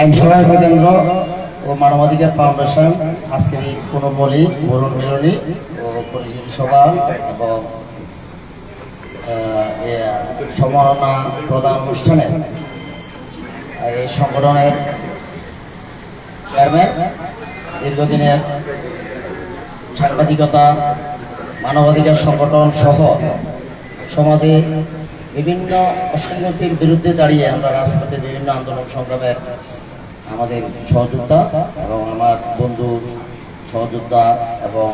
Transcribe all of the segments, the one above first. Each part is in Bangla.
আইন ও মানবাধিকার ফাউন্ডেশন। আজকের এই পুনর্বলি বরুণ মিলনী ও পরিচিতি সভা এবং সম্মাননা প্রদান অনুষ্ঠানে এই সংগঠনের চেয়ারম্যান দীর্ঘদিনের সাংবাদিকতা, মানবাধিকার সংগঠন সহ সমাজে বিভিন্ন অসঙ্গতির বিরুদ্ধে দাঁড়িয়ে আমরা রাজপথে বিভিন্ন আন্দোলন সংগ্রামের আমাদের সহযোদ্ধা এবং আমার বন্ধু সহযোদ্ধা এবং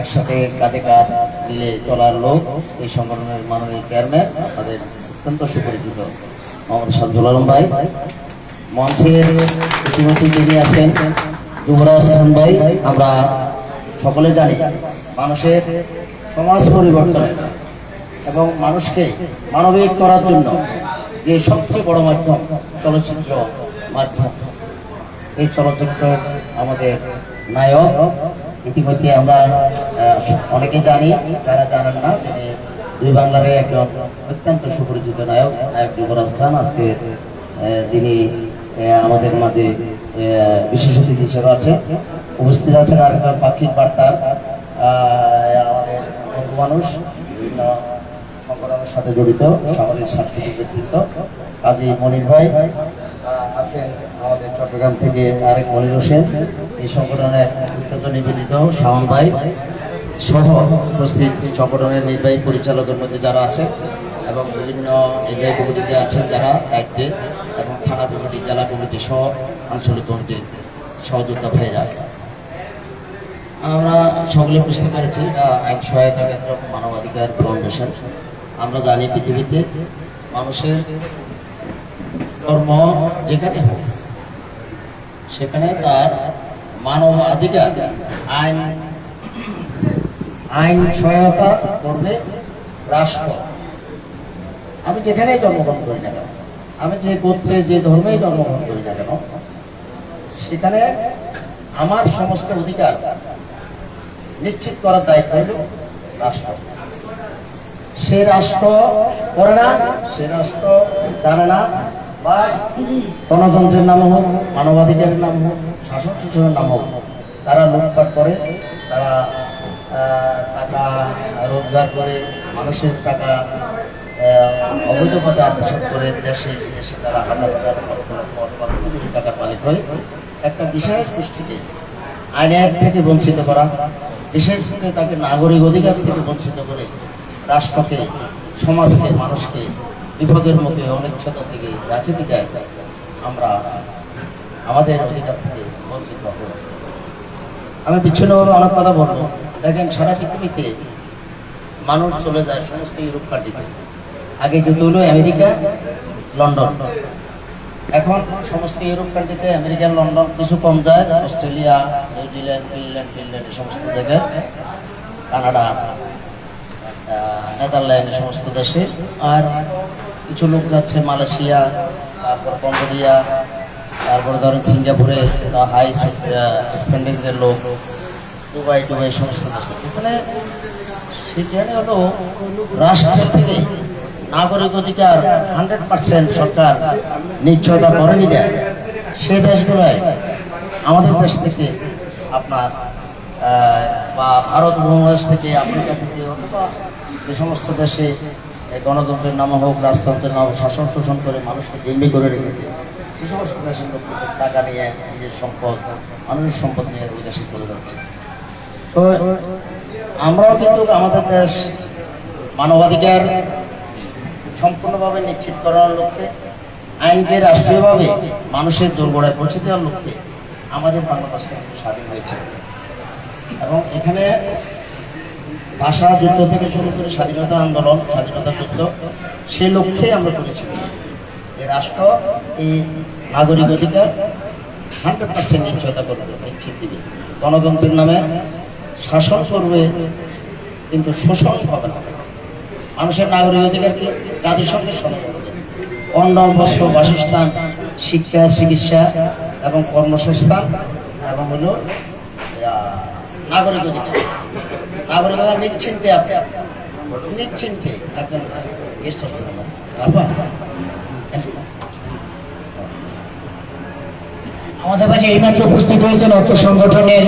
একসাথে কাঁধে কাঁধ মিলে চলার লোক এই সংগঠনের মাননীয় চেয়ারম্যান, আমাদের অত্যন্ত সুপরিচিত মোহাম্মদ শামসুল আলম ভাই। মঞ্চের ইতিমধ্যে যিনি আছেন, যুবরাজ খান ভাই, আমরা সকলে জানি মানুষের সমাজ পরিবর্তনের এবং মানুষকে মানবিক করার জন্য যে সবচেয়ে বড় মাধ্যম চলচ্চিত্র মাধ্যম। এই চলচ্চিত্রের আমাদের নায়ক। ইতিমধ্যে আমরা অনেকে জানি, যারা জানেন না দুই বাংলার একজন অত্যন্ত সুপরিচিত নায়ক নায়ক যুবরাজ খান। আজকে যিনি আমাদের মাঝে বিশেষ অতিথি হিসেবে আছে উপস্থিত আছেন আর পাক্ষিক বার্তার আমাদের বন্ধু মানুষ, বিভিন্ন সংগঠনের সাথে জড়িত, সামরিক সাংস্কৃতিক ব্যক্তিত্ব কাজী মনির ভাই। আছেন আমাদের চট্টগ্রাম থেকে আরেক মনির হোসেন। এই সংগঠনের বিখ্যাত নিবেদিত শাওন ভাই সহ উপস্থিত সংগঠনের নির্বাহী পরিচালকের মধ্যে যারা আছে এবং বিভিন্ন নির্বাহী কমিটিতে আছেন যারা দায়িত্বে এবং থানা কমিটি, জেলা কমিটি সহ আঞ্চলিক কমিটির সহযোদ্ধা ভাইরা। আমরা সকলে বুঝতে পেরেছি আইন সহায়তা কেন্দ্র মানবাধিকার ফাউন্ডেশন। আমরা জানি পৃথিবীতে মানুষের কর্ম যেখানে হোক সেখানে তার মানব অধিকার আইন আইন সহায়তা করবে রাষ্ট্র। আমি যেখানেই জন্মগ্রহণ করি না কেন, আমি যে গোত্রে, যে ধর্মেই জন্মগ্রহণ করি না কেন, সেখানে আমার সমস্ত অধিকার নিশ্চিত করার দায়িত্ব হল রাষ্ট্র। সে রাষ্ট্র করে না, সে রাষ্ট্র জানে না গণতন্ত্রের নাম হোক, মানবাধিকারের নাম হোক শাসন শাসনের নাম হোক, তারা লুটপাট করে, তারা টাকা রোজগার করে, মানুষের টাকা অবৈধ পথে আত্মসাৎ করে দেশে, বিদেশে তারা হাজার হাজার কোটি কোটি টাকার মালিক হয়। একটা বিশেষ গোষ্ঠীকে আইনের থেকে বঞ্চিত করা বিশেষ করে তাকে নাগরিক অধিকার থেকে বঞ্চিত করে রাষ্ট্রকে, সমাজকে, মানুষকে বিপদের মুখে অনিচ্ছতা থেকে রাখি বিদায় আমরা আমাদের অধিকার থেকে বঞ্চিত হব। আমি বিচ্ছিন্নভাবে অনেক কথা বলব। দেখেন, সারা পৃথিবীতে মানুষ চলে যায় সমস্ত ইউরোপ কান্ট্রিতে। আগে যেতে হলো আমেরিকা, লন্ডন। এখন সমস্ত ইউরোপ কান্ট্রিতে আমেরিকা, লন্ডন কিছু কম যায়। অস্ট্রেলিয়া, নিউজিল্যান্ড, ফিনল্যান্ড ফিনল্যান্ড এই সমস্ত জায়গায়। কানাডা নেদারল্যান্ড সমস্ত দেশে। আর কিছু লোক যাচ্ছে, মালয়েশিয়া, তারপর কম্বোডিয়া, তারপরে ধরেন সিঙ্গাপুরে হাই স্পেন্ডিংয়ের লোক, দুবাই দুবাই সমস্ত এখানে সেখানে হলো রাষ্ট্র থেকে নাগরিক অধিকার হান্ড্রেড পার্সেন্ট সরকার নিশ্চয়তা করেনি দেয়। সে দেশগুলোয়, আমাদের দেশ থেকে আপনার বা ভারত উপমহাদেশ থেকে আফ্রিকা থেকে অথবা যে সমস্ত দেশে এই গণতন্ত্রের নামে হোক, রাজতন্ত্রের নামে শাসন শোষণ করে মানুষকে জিম্মি করে রেখেছে, সে সমস্ত দেশের লোক টাকা নিয়ে নিজের সম্পদ মানুষের সম্পদ নিয়ে ওই দেশে চলে যাচ্ছে। তো আমরাও কিন্তু আমাদের দেশ মানবাধিকার সম্পূর্ণভাবে নিশ্চিত করার লক্ষ্যে, আইনকে রাষ্ট্রীয়ভাবে মানুষের দুর্গড়ায় পৌঁছে দেওয়ার লক্ষ্যে আমাদের বাংলাদেশ স্বাধীন হয়েছে। এবং এখানে ভাষা যুদ্ধ থেকে শুরু করে স্বাধীনতা আন্দোলন, স্বাধীনতা যুদ্ধ, সে লক্ষ্যে আমরা করেছি। রাষ্ট্র এই নাগরিক অধিকার হান্ড্রেড পার্সেন্ট নিশ্চয়তা করবে নিশ্চিত দিবে গণতন্ত্রের নামে শাসন করবে, কিন্তু শোষণ হবে না। মানুষের নাগরিক অধিকারকে জাতিসংঘের করবে। অন্ন, বস্ত্র, বাসস্থান, শিক্ষা, চিকিৎসা এবং কর্মসংস্থান, এবং হলো নাগরিক অধিকার। হচ্ছেন আমার বাবা আমাদের মাঝে এইমাত্র উপস্থিত হয়েছেন সংগঠনের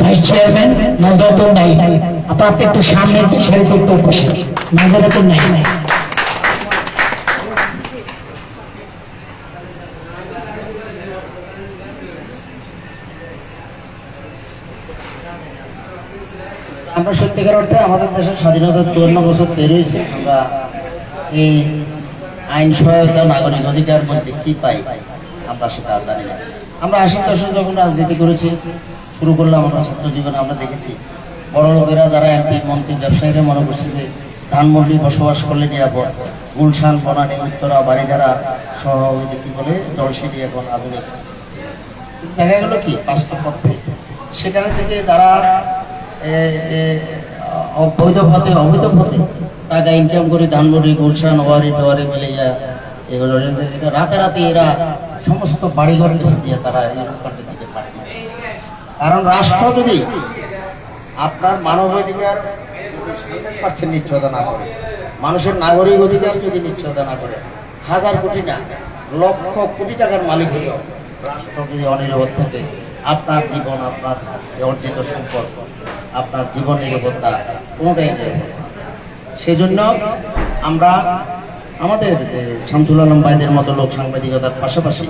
ভাইস চেয়ারম্যান নাই আপা, আপনি একটু সামনে একটু সারিতে একটু উপস্থিত। নাই আমরা সত্যিকার অর্থে আমাদের দেশের স্বাধীনতার চুয়ান্ন বছর পেরিয়েছে। আমরা এই আইন সহায়তা, নাগরিক অধিকার মধ্যে কি পাই, আমরা সেটা জানি না। আমরা আশি দশক যখন রাজনীতি করেছি, শুরু করলাম আমরা ছাত্র জীবনে আমরা দেখেছি বড় লোকেরা যারা এমপি, মন্ত্রী, ব্যবসায়ীরা মনে করছে যে ধানমন্ডি বসবাস করলে নিরাপদ। গুলশান, বনানী, উত্তরা বাড়িধারা সহ কি বলে জলসিটি এখন আধুনিক দেখা গেল কি? বাস্তব পক্ষে সেখানে থেকে যারা অবৈধ পথে অবৈধ পথে টাকা ইনকাম করে ধানমন্ডি, গুলশান, ওয়ারি টোয়ারি মিলে যা এগুলো রাতে রাতে এরা সমস্ত বাড়িঘর বেছে দিয়ে তারা এই রূপকাণ্ডের দিকে পাঠিয়েছে কারণ রাষ্ট্র যদি আপনার মানবাধিকার পার্সেন্ট নিশ্চয়তা না করে, মানুষের নাগরিক অধিকার যদি নিশ্চয়তা না করে, হাজার কোটি না, লক্ষ কোটি টাকার মালিক হলেও রাষ্ট্র যদি অনিরাপদ থাকে, আপনার জীবন, আপনার অর্জিত সম্পদ আপনার জীবন নিরাপত্তা কোনোটাই সেই জন্য আমরা আমাদের এ, শামসুল আলম ভাইদের মতো লোক সাংবাদিকতার পাশাপাশি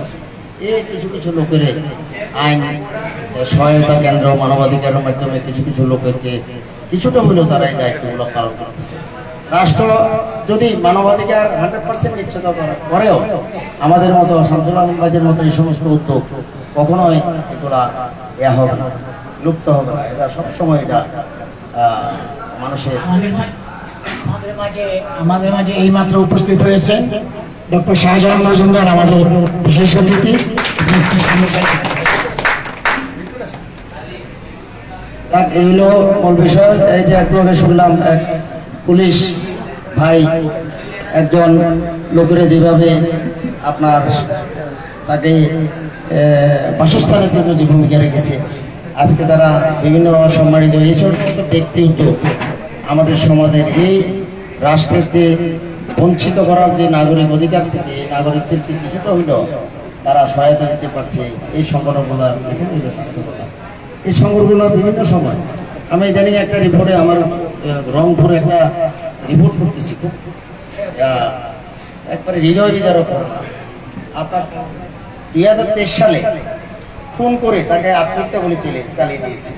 এই কিছু কিছু লোকের আইন সহায়তা কেন্দ্র মানবাধিকারের মাধ্যমে কিছু কিছু লোকেরকে কিছুটা হলেও তারা এই দায়িত্বগুলো পালন করতেছে। রাষ্ট্র যদি মানবাধিকার হান্ড্রেড পার্সেন্ট নিশ্চিত করেও আমাদের মতো শামসুল আলম ভাইদের মতো এই সমস্ত উদ্যোগ কখনোই এগুলা ইয়া হবে না। লুপ্ত হবে না। এটা সবসময় এটা মানুষের আমাদের মাঝে আমাদের মাঝে এইমাত্র উপস্থিত হয়েছেন ডক্টর শাহজাহান মজুমদার আমাদের বিশেষ অতিথি। যাক, এইগুলো মূল বিষয়। এই যে একটু শুনলাম এক পুলিশ ভাই একজন লোকের যেভাবে আপনার তাকে বাসস্থানের জন্য যে ভূমিকা রেখেছে আজকে তারা বিভিন্ন সম্মানিত এই সমস্ত ব্যক্তি উদ্যোগ আমাদের সমাজের এই রাষ্ট্রের যে বঞ্চিত করার যে নাগরিক অধিকার থেকে, এই নাগরিকদেরকে কিছুটা হইলেও তারা সহায়তা দিতে পারছে এই সংগঠনগুলো এখানে এই সংগঠনগুলো বিভিন্ন সময়, আমি জানি একটা রিপোর্টে আমার রংপুরে একটা রিপোর্ট করতেছি খুব একবারে হৃদয় বিদারক। আপনার দুই হাজার তেইশ সালে ফোন করে তাকে আত্মহত্যা বলে চলে চালিয়ে দিয়েছে।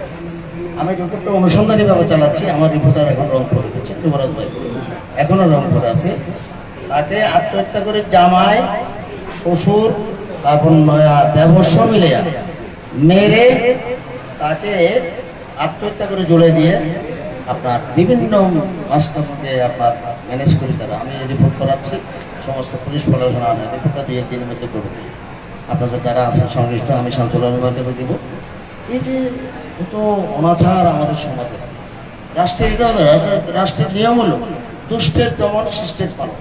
আমি রিপোর্টটা অনুসন্ধানী ভাবে চালাচ্ছি, আমার রিপোর্টার এখন রংপুরে রয়েছে যুবরাজ ভাই। এখনও রংপুরে আছে। তাকে আত্মহত্যা করে জামাই, শ্বশুর তারপর দেবস্ব মিলে মেরে তাকে আত্মহত্যা করে জুড়ে দিয়ে আপনার বিভিন্ন বাস্তবকে আপনার ম্যানেজ করি তারা। আমি রিপোর্ট করাচ্ছি, সমস্ত পুলিশ প্রশাসন রিপোর্টটা দুই একদিনের মধ্যে করব আপনাদের যারা আছেন সংশ্লিষ্ট, আমি শামসুল আলমের কাছে দিব। এই যে কত অনাচার আমাদের সমাজে, রাষ্ট্রের রাষ্ট্রের- নিয়ম হলো, দুষ্টের দমন, শিষ্টের পালন।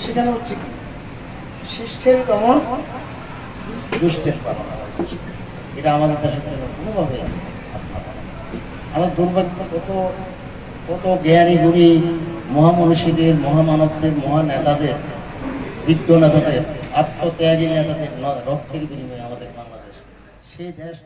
সেখানে হচ্ছে কি? শিষ্টের দমন, দুষ্টের পালন। এটা আমাদের জন্য কোনোভাবে আমার দুর্ভাগ্য, কত কত জ্ঞানী, গুণী মহামনীষীদের, মহামানবদের, মহানেতাদের বিজ্ঞ নেতাদের আত্মত্যাগী নেতাদের রক্তের বিনিময়ে আমাদের বাংলাদেশ। সেই দেশ